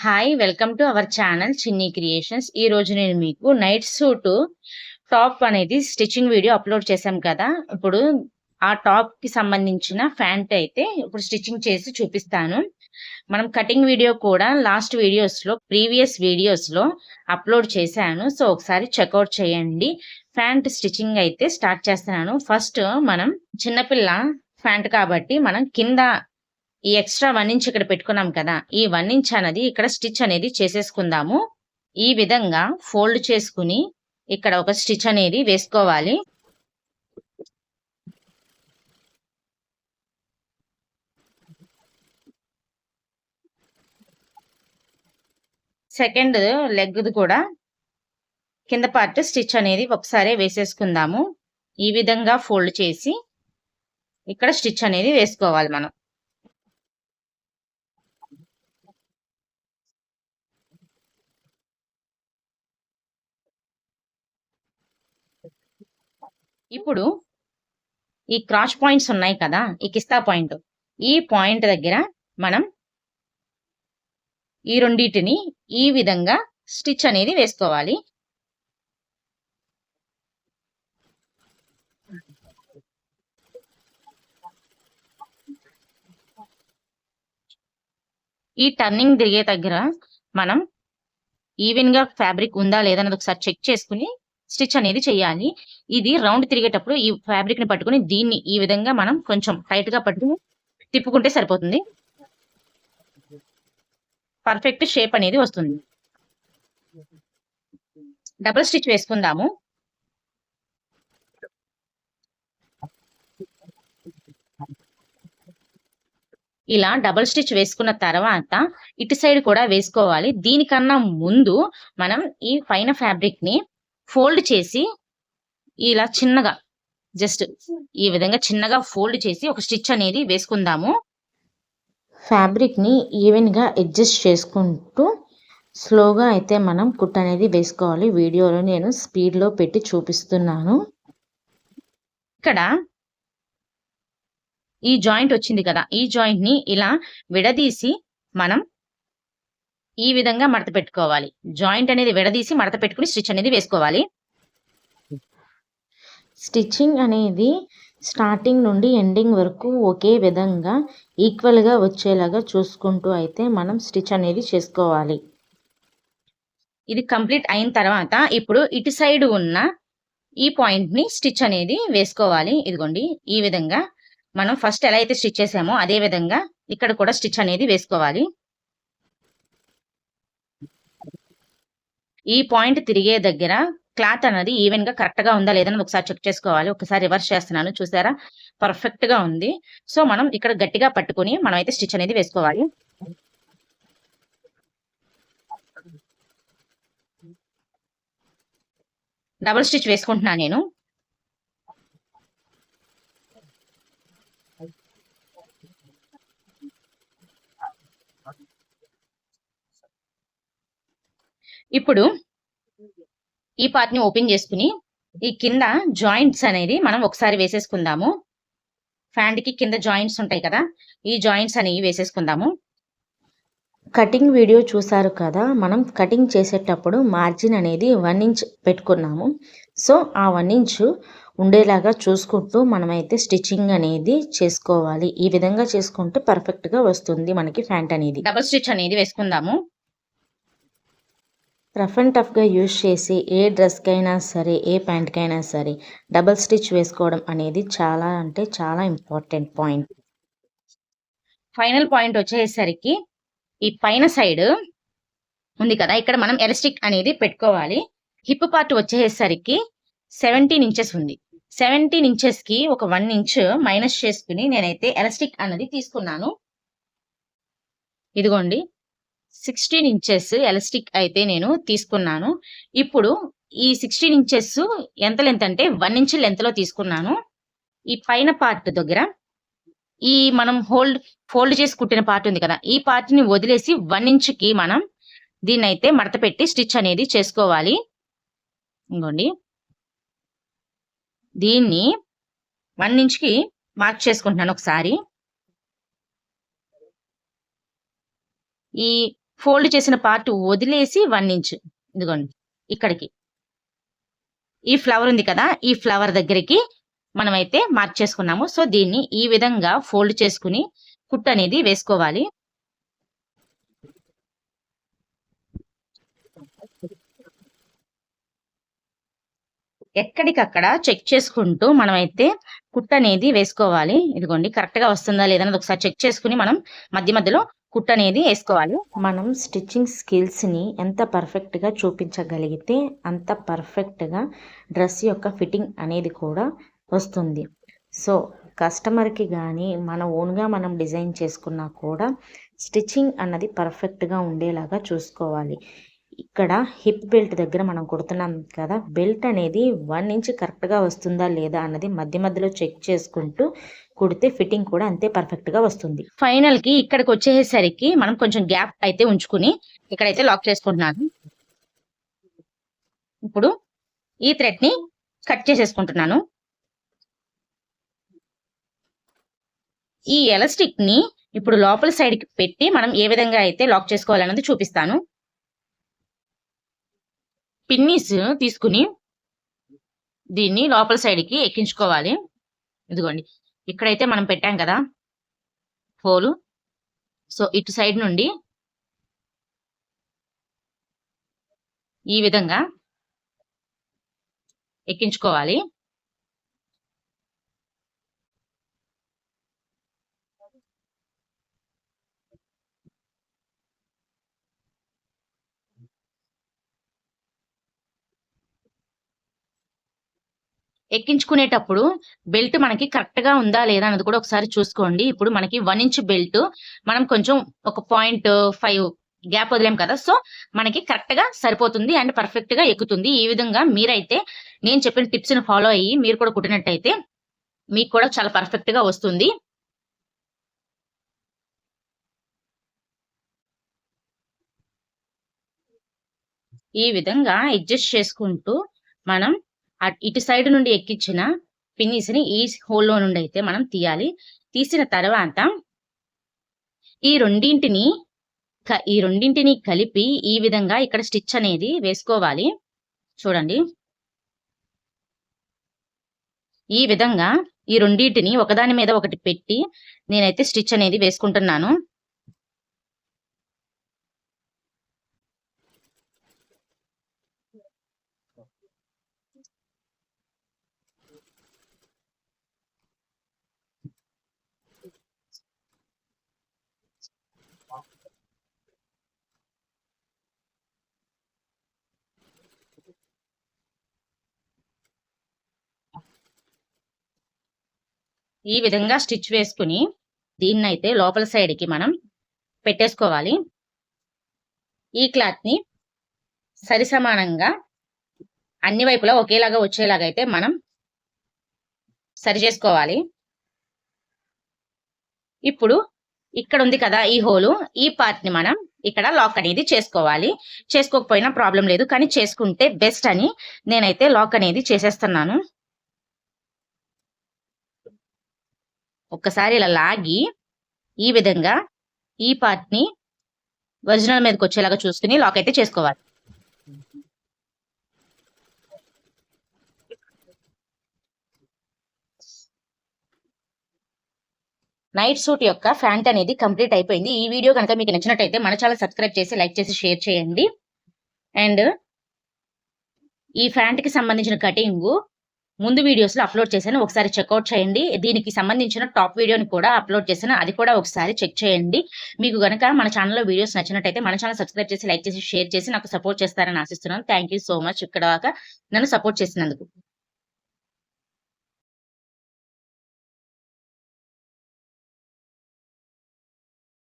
Hi welcome to our channel Chinni creations ఈ రోజు నేను మీకు నైట్ సూట్ టాప్ అనేది స్టిచ్చింగ్ వీడియో అప్లోడ్ చేశాం కదా. ఇప్పుడు ఆ టాప్కి సంబంధించిన ఫ్యాంట్ అయితే ఇప్పుడు స్టిచ్చింగ్ చేసి చూపిస్తాను. మనం కటింగ్ వీడియో కూడా లాస్ట్ వీడియోస్లో ప్రీవియస్ వీడియోస్లో అప్లోడ్ చేశాను. సో ఒకసారి చెక్అవుట్ చేయండి. ఫ్యాంట్ స్టిచ్చింగ్ అయితే స్టార్ట్ చేస్తున్నాను. ఫస్ట్ మనం చిన్నపిల్ల ఫ్యాంట్ కాబట్టి మనం కింద ఈ ఎక్స్ట్రా వన్ ఇంచ్ ఇక్కడ పెట్టుకున్నాం కదా ఈ వన్ ఇంచ్ అనేది ఇక్కడ స్టిచ్ అనేది చేసేసుకుందాము. ఈ విధంగా ఫోల్డ్ చేసుకుని ఇక్కడ ఒక స్టిచ్ అనేది వేసుకోవాలి. సెకండ్ లెగ్ కూడా కింద పార్ట్ స్టిచ్ అనేది ఒకసారి వేసేసుకుందాము. ఈ విధంగా ఫోల్డ్ చేసి ఇక్కడ స్టిచ్ అనేది వేసుకోవాలి మనం. ఇప్పుడు ఈ క్రాస్ పాయింట్స్ ఉన్నాయి కదా ఈ కిస్తా పాయింట్ ఈ పాయింట్ దగ్గర మనం ఈ రెండింటిని ఈ విధంగా స్టిచ్ అనేది వేసుకోవాలి. ఈ టర్నింగ్ తిరిగే దగ్గర మనం ఈవెన్గా ఫ్యాబ్రిక్ ఉందా లేదా ఒకసారి చెక్ చేసుకుని స్టిచ్ అనేది చేయాలి. ఇది రౌండ్ తిరిగేటప్పుడు ఈ ఫ్యాబ్రిక్ని పట్టుకుని దీన్ని ఈ విధంగా మనం కొంచెం టైట్గా పట్టుకుని తిప్పుకుంటే సరిపోతుంది. పర్ఫెక్ట్ షేప్ అనేది వస్తుంది. డబుల్ స్టిచ్ వేసుకుందాము. ఇలా డబుల్ స్టిచ్ వేసుకున్న తర్వాత ఇటు సైడ్ కూడా వేసుకోవాలి. దీనికన్నా ముందు మనం ఈ పైన ఫ్యాబ్రిక్ని ఫోల్డ్ చేసి ఇలా చిన్నగా జస్ట్ ఈ విధంగా చిన్నగా ఫోల్డ్ చేసి ఒక స్టిచ్ అనేది వేసుకుందాము. ఫ్యాబ్రిక్ని ఈవెన్గా అడ్జస్ట్ చేసుకుంటూ స్లోగా అయితే మనం కుట్ అనేది వేసుకోవాలి. వీడియోలో నేను స్పీడ్లో పెట్టి చూపిస్తున్నాను. ఇక్కడ ఈ జాయింట్ వచ్చింది కదా ఈ జాయింట్ని ఇలా విడదీసి మనం ఈ విధంగా మడత పెట్టుకోవాలి. జాయింట్ అనేది విడదీసి మడత పెట్టుకుని స్టిచ్ అనేది వేసుకోవాలి. స్టిచ్చింగ్ అనేది స్టార్టింగ్ నుండి ఎండింగ్ వరకు ఒకే విధంగా ఈక్వల్గా వచ్చేలాగా చూసుకుంటూ అయితే మనం స్టిచ్ అనేది చేసుకోవాలి. ఇది కంప్లీట్ అయిన తర్వాత ఇప్పుడు ఇటు సైడ్ ఉన్న ఈ పాయింట్ని స్టిచ్ అనేది వేసుకోవాలి. ఇదిగోండి ఈ విధంగా మనం ఫస్ట్ ఎలా అయితే స్టిచ్ చేసామో అదే విధంగా ఇక్కడ కూడా స్టిచ్ అనేది వేసుకోవాలి. ఈ పాయింట్ తిరిగే దగ్గర క్లాత్ అనేది ఈవెన్గా కరెక్ట్గా ఉందా లేదని ఒకసారి చెక్ చేసుకోవాలి. ఒకసారి రివర్స్ చేస్తున్నాను. చూసారా? పర్ఫెక్ట్గా ఉంది. సో మనం ఇక్కడ గట్టిగా పట్టుకుని మనం అయితే స్టిచ్ అనేది వేసుకోవాలి. డబుల్ స్టిచ్ వేసుకుంటున్నాను నేను. ఇప్పుడు ఈ పార్ట్ని ఓపెన్ చేసుకుని ఈ కింద జాయింట్స్ అనేది మనం ఒకసారి వేసేసుకుందాము. ఫ్యాంట్కి కింద జాయింట్స్ ఉంటాయి కదా ఈ జాయింట్స్ అనేవి వేసేసుకుందాము. కటింగ్ వీడియో చూసారు కదా మనం కటింగ్ చేసేటప్పుడు మార్జిన్ అనేది వన్ ఇంచ్ పెట్టుకున్నాము. సో ఆ వన్ ఇంచ్ ఉండేలాగా చూసుకుంటూ మనమైతే స్టిచ్చింగ్ అనేది చేసుకోవాలి. ఈ విధంగా చేసుకుంటే పర్ఫెక్ట్గా వస్తుంది మనకి ఫ్యాంట్ అనేది. డబుల్ స్టిచ్ అనేది వేసుకుందాము. రఫ్ అండ్ టఫ్గా యూజ్ చేసి ఏ డ్రెస్కైనా సరే ఏ ప్యాంట్కైనా సరే డబల్ స్టిచ్ వేసుకోవడం అనేది చాలా అంటే చాలా ఇంపార్టెంట్ పాయింట్. ఫైనల్ పాయింట్ వచ్చేసరికి ఈ పైన సైడ్ ఉంది కదా ఇక్కడ మనం ఎలస్టిక్ అనేది పెట్టుకోవాలి. హిప్ పార్ట్ వచ్చేసరికి సెవెంటీన్ ఇంచెస్ ఉంది. సెవెంటీన్ ఇంచెస్కి ఒక వన్ ఇంచ్ మైనస్ చేసుకుని నేనైతే ఎలస్టిక్ అన్నది తీసుకున్నాను. ఇదిగోండి సిక్స్టీన్ ఇంచెస్ ఎలాస్టిక్ అయితే నేను తీసుకున్నాను. ఇప్పుడు ఈ సిక్స్టీన్ ఇంచెస్ ఎంత లెంత్ అంటే వన్ ఇంచ్ లెంత్లో తీసుకున్నాను. ఈ పైన పార్ట్ దగ్గర ఈ మనం హోల్డ్ ఫోల్డ్ చేసి కుట్టిన పార్ట్ ఉంది కదా ఈ పార్ట్ని వదిలేసి వన్ ఇంచ్కి మనం దీన్ని అయితే మడత పెట్టి స్టిచ్ అనేది చేసుకోవాలి. ఇంకోండి. దీన్ని వన్ ఇంచ్కి మార్క్ చేసుకుంటున్నాను ఒకసారి. ఈ ఫోల్డ్ చేసిన పార్ట్ వదిలేసి వన్ ఇంచ్ ఇదిగోండి ఇక్కడికి. ఈ ఫ్లవర్ ఉంది కదా ఈ ఫ్లవర్ దగ్గరికి మనమైతే మార్క్ చేసుకున్నాము. సో దీన్ని ఈ విధంగా ఫోల్డ్ చేసుకుని కుట్ అనేది వేసుకోవాలి. ఎక్కడికక్కడ చెక్ చేసుకుంటూ మనమైతే కుట్ అనేది వేసుకోవాలి. ఇదిగోండి కరెక్ట్గా వస్తుందా లేదన్నది ఒకసారి చెక్ చేసుకుని మనం మధ్య మధ్యలో కుట్ అనేది వేసుకోవాలి. మనం స్టిచ్చింగ్ స్కిల్స్ని ఎంత పర్ఫెక్ట్గా చూపించగలిగితే అంత పర్ఫెక్ట్గా డ్రెస్ యొక్క ఫిట్టింగ్ అనేది కూడా వస్తుంది. సో కస్టమర్కి కానీ మన ఓన్గా మనం డిజైన్ చేసుకున్నా కూడా స్టిచ్చింగ్ అన్నది పర్ఫెక్ట్గా ఉండేలాగా చూసుకోవాలి. ఇక్కడ హిప్ బెల్ట్ దగ్గర మనం కుడుతున్నాం కదా బెల్ట్ అనేది వన్ ఇంచ్ కరెక్ట్గా వస్తుందా లేదా అన్నది మధ్య మధ్యలో చెక్ చేసుకుంటూ కుడితే ఫిట్టింగ్ కూడా అంతే పర్ఫెక్ట్గా వస్తుంది. ఫైనల్కి ఇక్కడికి వచ్చేసరికి మనం కొంచెం గ్యాప్ అయితే ఉంచుకుని ఇక్కడైతే లాక్ చేసుకుంటున్నాను. ఇప్పుడు ఈ థ్రెడ్ని కట్ చేసేసుకుంటున్నాను. ఈ ఎలాస్టిక్ని ఇప్పుడు లోపల సైడ్కి పెట్టి మనం ఏ విధంగా అయితే లాక్ చేసుకోవాలన్నది చూపిస్తాను. పిన్నీస్ తీసుకుని దీన్ని లోపల సైడ్కి ఎక్కించుకోవాలి. ఇదిగోండి. ఇక్కడైతే మనం పెట్టాం కదా హోలు. సో ఇటు సైడ్ నుండి ఈ విధంగా ఎక్కించుకోవాలి. ఎక్కించుకునేటప్పుడు బెల్ట్ మనకి కరెక్ట్గా ఉందా లేదా అన్నది కూడా ఒకసారి చూసుకోండి. ఇప్పుడు మనకి వన్ ఇంచ్ బెల్ట్ మనం కొంచెం ఒక పాయింట్ ఫైవ్ గ్యాప్ వదిలేం కదా సో మనకి కరెక్ట్గా సరిపోతుంది అండ్ పర్ఫెక్ట్గా ఎక్కుతుంది. ఈ విధంగా మీరైతే నేను చెప్పిన టిప్స్ని ఫాలో అయ్యి మీరు కూడా కుట్టినట్టయితే మీకు కూడా చాలా పర్ఫెక్ట్గా వస్తుంది. ఈ విధంగా అడ్జస్ట్ చేసుకుంటూ మనం ఇటు సైడ్ నుండి ఎక్కించిన పిన్నీస్ని ఈ హోల్లో నుండి అయితే మనం తీయాలి. తీసిన తర్వాత ఈ రెండింటిని ఈ రెండింటిని కలిపి ఈ విధంగా ఇక్కడ స్టిచ్ అనేది వేసుకోవాలి. చూడండి. ఈ విధంగా ఈ రెండింటిని ఒకదాని మీద ఒకటి పెట్టి నేనైతే స్టిచ్ అనేది వేసుకుంటున్నాను. ఈ విధంగా స్టిచ్ వేసుకుని దీన్ని అయితే లోపల సైడ్కి మనం పెట్టేసుకోవాలి. ఈ క్లాత్ని సరిసమానంగా సరి సమానంగా అన్ని వైపులా ఒకేలాగా వచ్చేలాగా అయితే మనం సరి చేసుకోవాలి ఇప్పుడు ఇక్కడ ఉంది కదా ఈ హోలు ఈ పార్ట్ని మనం ఇక్కడ లాక్ అనేది చేసుకోవాలి. చేసుకోకపోయినా ప్రాబ్లం లేదు కానీ చేసుకుంటే బెస్ట్ అని నేనైతే లాక్ అనేది చేసేస్తున్నాను. ఒక్కసారి ఇలా లాగి ఈ విధంగా ఈ పార్ట్ని ఒరిజినల్ మీదకి వచ్చేలాగా చూసుకుని లాక్ అయితే చేసుకోవాలి. నైట్ సూట్ యొక్క ఫ్యాంట్ అనేది కంప్లీట్ అయిపోయింది. ఈ వీడియో కనుక మీకు నచ్చినట్టయితే మన ఛానల్ సబ్స్క్రైబ్ చేసి లైక్ చేసి షేర్ చేయండి. అండ్ ఈ ఫ్యాంట్కి సంబంధించిన కటింగ్ ముందు వీడియోస్లో అప్లోడ్ చేశాను. ఒకసారి చెక్అవుట్ చేయండి. దీనికి సంబంధించిన టాప్ వీడియోని కూడా అప్లోడ్ చేశాను. అది కూడా ఒకసారి చెక్ చేయండి. మీకు కనుక మన ఛానల్లో వీడియోస్ నచ్చినట్టయితే మన ఛానల్ సబ్స్క్రైబ్ చేసి లైక్ చేసి షేర్ చేసి నాకు సపోర్ట్ చేస్తారని ఆశిస్తున్నాను. Thank you so much. ఇక్కడ దాకా నన్ను సపోర్ట్ చేసినందుకు.